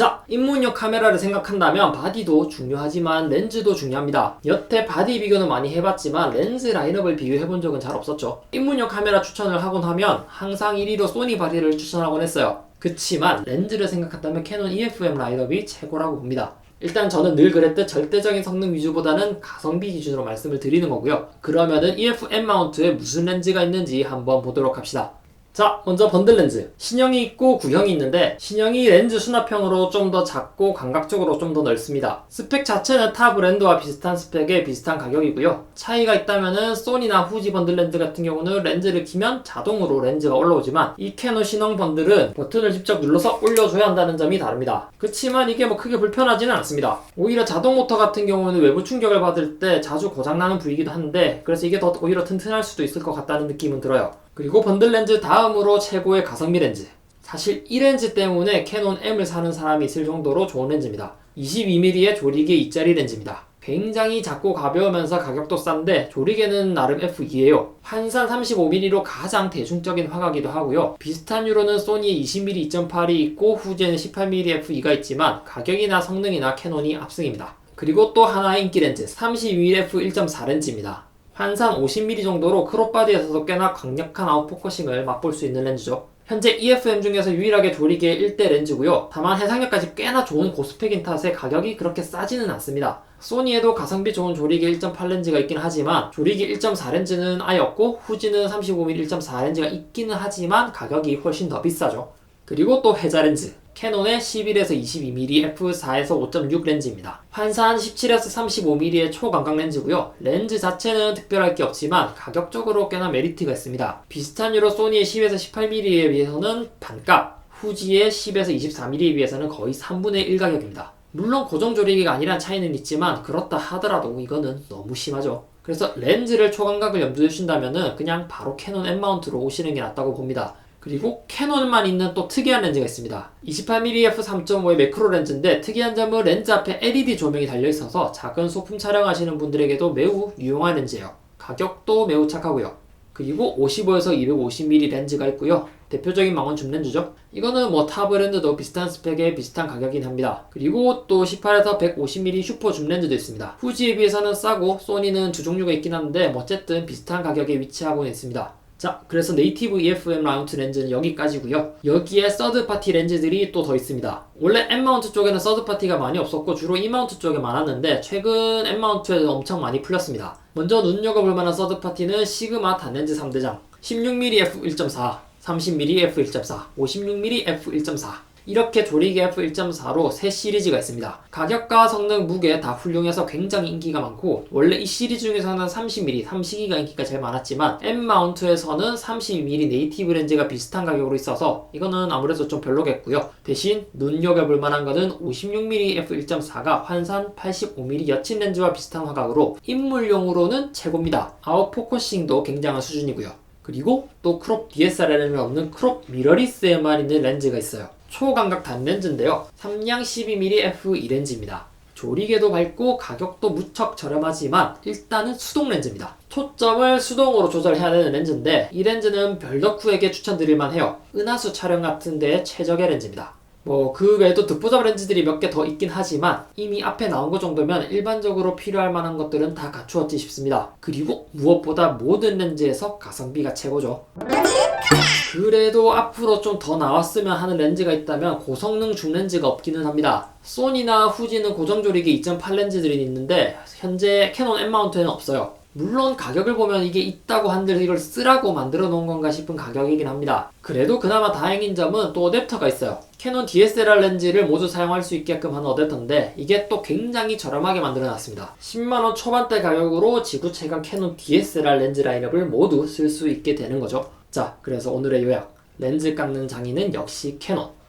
자, 입문용 카메라를 생각한다면 바디도 중요하지만 렌즈도 중요합니다. 여태 바디 비교는 많이 해봤지만 렌즈 라인업을 비교해본 적은 잘 없었죠. 입문용 카메라 추천을 하곤 하면 항상 1위로 소니 바디를 추천하곤 했어요. 그치만 렌즈를 생각한다면 캐논 EFM 라인업이 최고라고 봅니다. 일단 저는 늘 그랬듯 절대적인 성능 위주보다는 가성비 기준으로 말씀을 드리는 거고요. 그러면은 EFM 마운트에 무슨 렌즈가 있는지 한번 보도록 합시다. 자, 먼저 번들 렌즈. 신형이 있고 구형이 있는데 신형이 렌즈 수납형으로 좀 더 작고 감각적으로 좀 더 넓습니다. 스펙 자체는 타 브랜드와 비슷한 스펙에 비슷한 가격이고요. 차이가 있다면은 소니나 후지 번들 렌즈 같은 경우는 렌즈를 키면 자동으로 렌즈가 올라오지만 이 캐논 신형 번들은 버튼을 직접 눌러서 올려줘야 한다는 점이 다릅니다. 그치만 이게 뭐 크게 불편하지는 않습니다. 오히려 자동 모터 같은 경우는 외부 충격을 받을 때 자주 고장나는 부위이기도 한데 그래서 이게 더 오히려 튼튼할 수도 있을 것 같다는 느낌은 들어요. 그리고 번들 렌즈 다음으로 최고의 가성비 렌즈. 사실 이 렌즈 때문에 캐논 M을 사는 사람이 있을 정도로 좋은 렌즈입니다. 22mm의 조리개 2짜리 렌즈입니다. 굉장히 작고 가벼우면서 가격도 싼데 조리개는 나름 F2예요. 환산 35mm로 가장 대중적인 화각이기도 하고요. 비슷한 유로는 소니의 20mm 2.8이 있고 후지에는 18mm F2가 있지만 가격이나 성능이나 캐논이 압승입니다. 그리고 또 하나의 인기 렌즈 32mm F1.4 렌즈입니다. 환산 50mm 정도로 크롭바디에서도 꽤나 강력한 아웃포커싱을 맛볼 수 있는 렌즈죠. 현재 EFM 중에서 유일하게 조리개 1대 렌즈고요. 다만 해상력까지 꽤나 좋은 고스펙인 탓에 가격이 그렇게 싸지는 않습니다. 소니에도 가성비 좋은 조리개 1.8 렌즈가 있긴 하지만 조리개 1.4 렌즈는 아예 없고 후지는 35mm 1.4 렌즈가 있기는 하지만 가격이 훨씬 더 비싸죠. 그리고 또 해자 렌즈. 캐논의 11에서 22mm f4에서 5.6 렌즈입니다. 환산 17에서 35mm의 초광각 렌즈고요. 렌즈 자체는 특별할 게 없지만 가격적으로 꽤나 메리트가 있습니다. 비슷한 유로 소니의 10에서 18mm에 비해서는 반값, 후지의 10에서 24mm에 비해서는 거의 3분의 1 가격입니다. 물론 고정 조리개가 아니란 차이는 있지만 그렇다 하더라도 이거는 너무 심하죠. 그래서 렌즈를 초광각을 염두에 두신다면은 그냥 바로 캐논 M 마운트로 오시는 게 낫다고 봅니다. 그리고 캐논만 있는 또 특이한 렌즈가 있습니다. 28mm f3.5의 매크로 렌즈인데 특이한 점은 렌즈 앞에 LED 조명이 달려 있어서 작은 소품 촬영하시는 분들에게도 매우 유용한 렌즈예요. 가격도 매우 착하고요. 그리고 55에서 250mm 렌즈가 있고요. 대표적인 망원 줌 렌즈죠. 이거는 뭐 타 브랜드도 비슷한 스펙에 비슷한 가격이긴 합니다. 그리고 또 18에서 150mm 슈퍼 줌 렌즈도 있습니다. 후지에 비해서는 싸고 소니는 두 종류가 있긴 한데 뭐 어쨌든 비슷한 가격에 위치하고 있습니다. 자, 그래서 네이티브 EFM 마운트 렌즈는 여기까지고요. 여기에 서드 파티 렌즈들이 또 더 있습니다. 원래 M 마운트 쪽에는 서드 파티가 많이 없었고 주로 E 마운트 쪽에 많았는데 최근 M 마운트에서 엄청 많이 풀렸습니다. 먼저 눈여겨볼 만한 서드 파티는 시그마 단렌즈 3대장, 16mm f1.4, 30mm f1.4, 56mm f1.4. 이렇게 조리개 F1.4로 세 시리즈가 있습니다. 가격과 성능, 무게 다 훌륭해서 굉장히 인기가 많고 원래 이 시리즈 중에서는 30mm, 3시기가 인기가 제일 많았지만 M 마운트에서는 32mm 네이티브 렌즈가 비슷한 가격으로 있어서 이거는 아무래도 좀 별로겠고요. 대신 눈여겨볼 만한 거는 56mm F1.4가 환산 85mm 여친 렌즈와 비슷한 화각으로 인물용으로는 최고입니다. 아웃 포커싱도 굉장한 수준이고요. 그리고 또 크롭 DSLR에는 없는 크롭 미러리스에만 있는 렌즈가 있어요. 초광각 단렌즈인데요. 삼량 12mm f2 렌즈입니다. 조리개도 밝고 가격도 무척 저렴하지만 일단은 수동 렌즈입니다. 초점을 수동으로 조절해야 되는 렌즈인데 이 렌즈는 별덕후에게 추천드릴만 해요. 은하수 촬영 같은 데 최적의 렌즈입니다. 뭐 그 외에도 듣보잡 렌즈들이 몇 개 더 있긴 하지만 이미 앞에 나온 것 정도면 일반적으로 필요할 만한 것들은 다 갖추었지 싶습니다. 그리고 무엇보다 모든 렌즈에서 가성비가 최고죠. 그래도 앞으로 좀 더 나왔으면 하는 렌즈가 있다면 고성능 줌렌즈가 없기는 합니다. 소니나 후지는 고정조리기 2.8 렌즈들이 있는데 현재 캐논 M 마운트에는 없어요. 물론 가격을 보면 이게 있다고 한들 이걸 쓰라고 만들어 놓은 건가 싶은 가격이긴 합니다. 그래도 그나마 다행인 점은 또 어댑터가 있어요. 캐논 DSLR 렌즈를 모두 사용할 수 있게끔 하는 어댑터인데 이게 또 굉장히 저렴하게 만들어 놨습니다. 10만원 초반대 가격으로 지구 최강 캐논 DSLR 렌즈 라인업을 모두 쓸 수 있게 되는 거죠. 자, 그래서 오늘의 요약. 렌즈 깎는 장인은 역시 캐논.